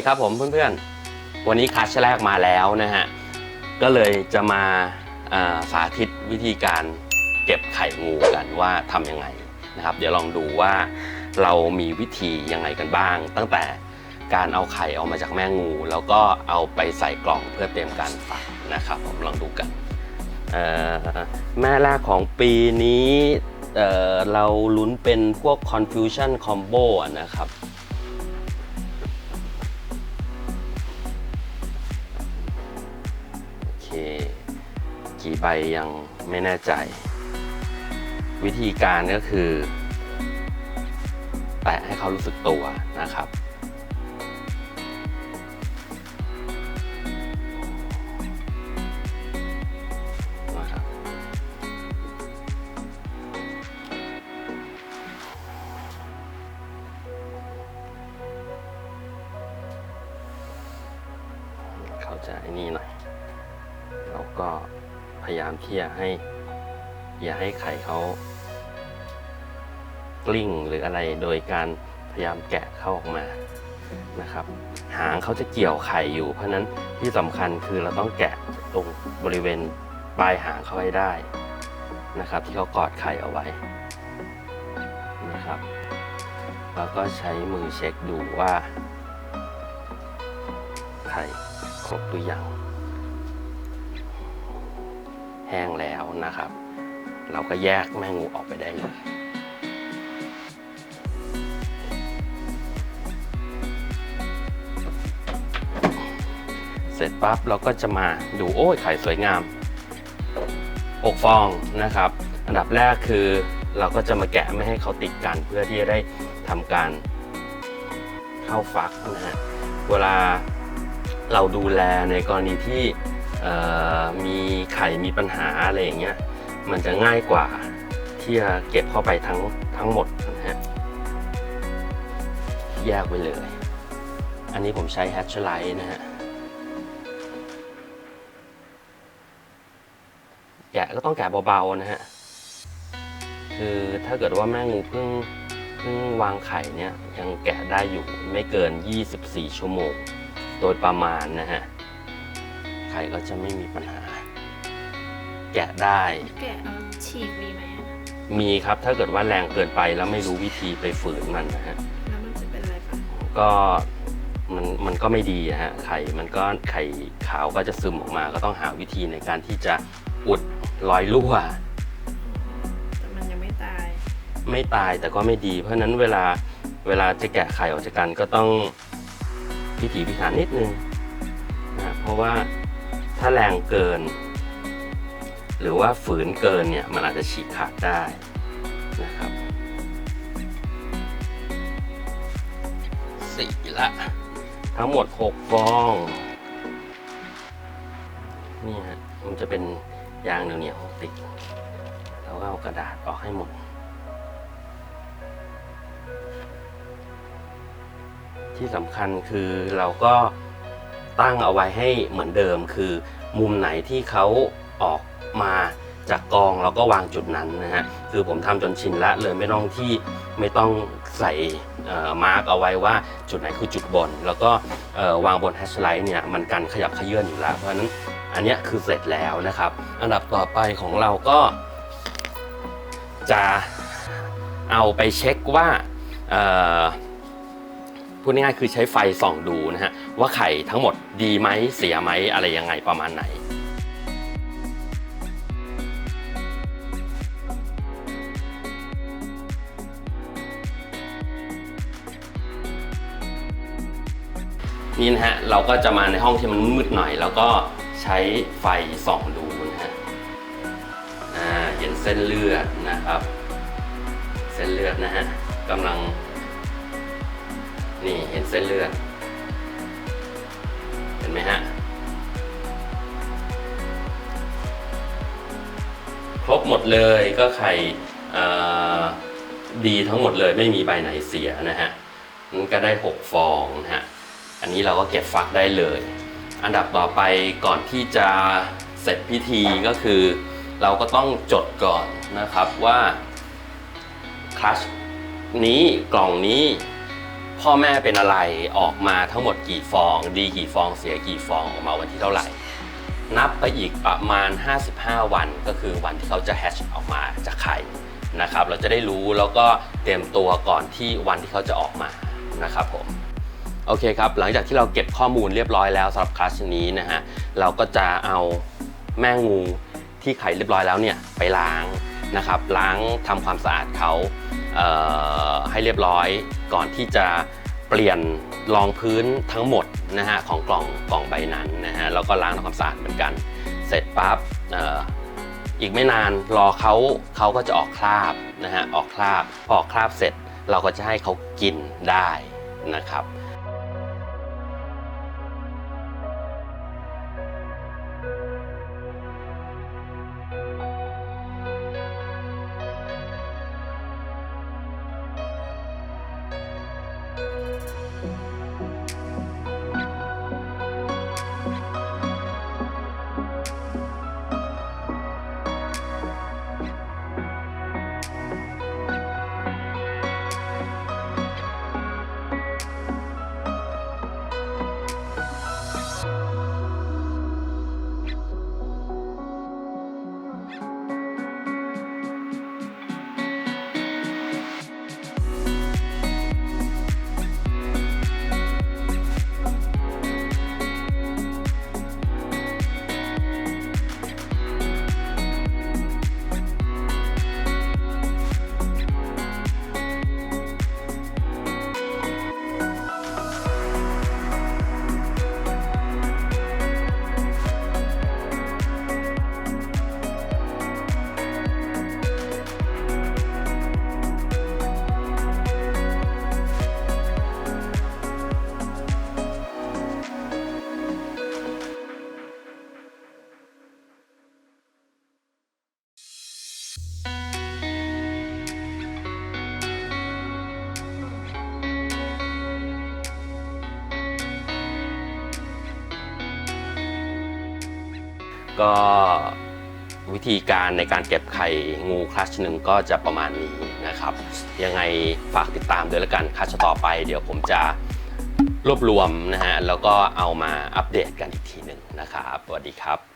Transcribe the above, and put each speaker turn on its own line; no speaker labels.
ดีครับผมเพื่อนๆ วันนี้คลาสแรกมาแล้วนะฮะ ก็เลยจะมาสาธิตวิธีการเก็บไข่งูกันว่าทำยังไงนะครับ เดี๋ยวลองดูว่าเรามีวิธียังไงกันบ้าง ตั้งแต่การเอาไข่ออกมาจากแม่งู แล้วก็เอาไปใส่กล่องเพื่อเตรียมการฝากนะครับ ผมลองดูกัน แม่แรกของปีนี้เอ่อเราลุ้นเป็นพวก confusion combo นะครับ ใบยังไม่แน่ใจ วิธีการก็คือ แตะให้เขารู้สึกตัวนะครับนะครับ ยายามที่จะให้ อย่าให้ไข่เขากลิ้งหรืออะไรโดยการพยายามแกะเข้าออกมานะครับ หางเขาจะเกี่ยวไข่อยู่ เพราะฉะนั้นที่สำคัญคือเราต้องแกะตรงบริเวณปลายหางเขาให้ได้นะครับ ที่เขากอดไข่เอาไว้นะครับแล้วก็ใช้มือเช็คดูว่าไข่ครบหรือยัง แห้งแล้วนะครับ เราก็แยกแม่งูออกไปได้เลยเสร็จปั๊บเราก็จะมาดูโอ้ยไข่สวยงามอกฟองนะครับ อันดับแรกคือเราก็จะมาแกะไม่ให้เขาติดกัน เพื่อที่จะได้ทำการเข้าฟักนะฮะเวลาเราดูแลในกรณีที่ มีไข่มีปัญหาอะไรอย่างเงี้ยมันจะง่ายกว่าที่จะเก็บเข้าไปทั้งทั้งหมดนะฮะแยกไว้เลย อันนี้ผมใช้แฮชไลท์นะฮะแกะก็ต้องแกะเบาๆนะฮะ คือถ้าเกิดว่าแม่งูเพิ่งเพิ่งวางไข่เนี่ยยังแกะได้อยู่ไม่เกิน 24 ชั่วโมง โดยประมาณนะฮะ ไข่ก็จะไม่มีปัญหา แกะได้
แกะเอาฉีกมีไหมอะ
มีครับถ้าเกิดว่าแรงเกินไปแล้วไม่รู้วิธีไปฝืนมันนะฮะ
แล้วมันจะเป็นอะไรปะ
ก็มันมันก็ไม่ดีอะฮะไข่มันก็ไข่ขาวก็จะซึมออกมา ก็ต้องหาวิธีในการที่จะอุดรอยรั่ว
แต่มันยังไม่ตาย
ไม่ตายแต่ก็ไม่ดีเพราะฉะนั้นเวลาเวลาจะแกะไข่ออกจากกันก็ต้องพิถีพิถันนิดนึงนะเพราะว่า ถ้าแรงเกิน หรือว่าฝืนเกินเนี่ยมันอาจจะฉีกขาดได้นะครับสี่ละ ทั้งหมด6ฟองนี่ฮะมันจะเป็นยางเหนียวๆติดแล้วก็เอากระดาษออกให้หมด ที่สำคัญคือเราก็ ตั้งเอาไว้ให้เหมือนเดิม คือมุมไหนที่เขาออกมาจากกองเราก็วางจุดนั้นนะฮะคือผมทำจนชินละเลยไม่ต้องที่ไม่ต้องใส่มาร์กเอาไว้ว่าจุดไหนคือจุดบน แล้วก็วางบนแฮชไลท์เนี่ยมันกันขยับขยื่นอยู่แล้ว เพราะฉะนั้นอันนี้คือเสร็จแล้วนะครับ อันดับต่อไปของเราก็ จะเอาไปเช็คว่าอ่อ พูดง่ายๆคือใช้ไฟส่องดูนะฮะว่าไข่ทั้งหมดดีไหมเสียไหมอะไรยังไงประมาณไหนนี่นะฮะเราก็จะมาในห้องที่มันมืดหน่อย แล้วก็ใช้ไฟส่องดูนะฮะอ่าเห็นเส้นเลือดนะครับ เส้นเลือดนะฮะกำลัง นี่เห็นเส้นเลือด เห็นไหมฮะ ครบหมดเลยก็ไข่ดีทั้งหมดเลยไม่มีใบไหนเสียนะฮะมันก็ได้ 6 ฟองนะฮะ อันนี้เราก็เก็บฟักได้เลย อันดับต่อไปก่อนที่จะเสร็จพิธีก็คือ เราก็ต้องจดก่อนนะครับว่าคลัชนี้กล่องนี้ พ่อแม่เป็นอะไรออกมาทั้งหมดกี่ฟอง ดีกี่ฟองเสียกี่ฟองออกมาวันที่เท่าไหร่ นับไปอีกประมาณ 55 วันก็คือวันที่เขาจะแฮชออกมาจากไข่นะครับ เราจะได้รู้แล้วก็เตรียมตัวก่อนที่วันที่เขาจะออกมานะครับผมโอเคครับ หลังจากที่เราเก็บข้อมูลเรียบร้อยแล้วสำหรับคลาสนี้นะฮะเราก็จะเอาแม่งูที่ไข่เรียบร้อยแล้วเนี่ยไปล้างนะครับ ล้างทำความสะอาดเขา ให้เรียบร้อยก่อนที่จะเปลี่ยนรองพื้นทั้งหมดนะฮะของกล่องกล่องใบนั้นนะฮะแล้วก็ล้างทำความสะอาดเหมือนกัน เสร็จปั๊บออีกไม่นานรอเขาเขาก็จะออกคราบนะฮะออกคราบพอออกคราบเสร็จเราก็จะให้เขากินได้นะครับ ก็วิธีการในการเก็บไข่งูคลัชหนึ่งก็จะประมาณนี้นะครับ ยังไงฝากติดตามด้วยแล้วกันคลัชต่อไป เดี๋ยวผมจะรวบรวมนะฮะแล้วก็เอามาอัปเดตกันอีกทีหนึ่งนะครับสวัสดีครับ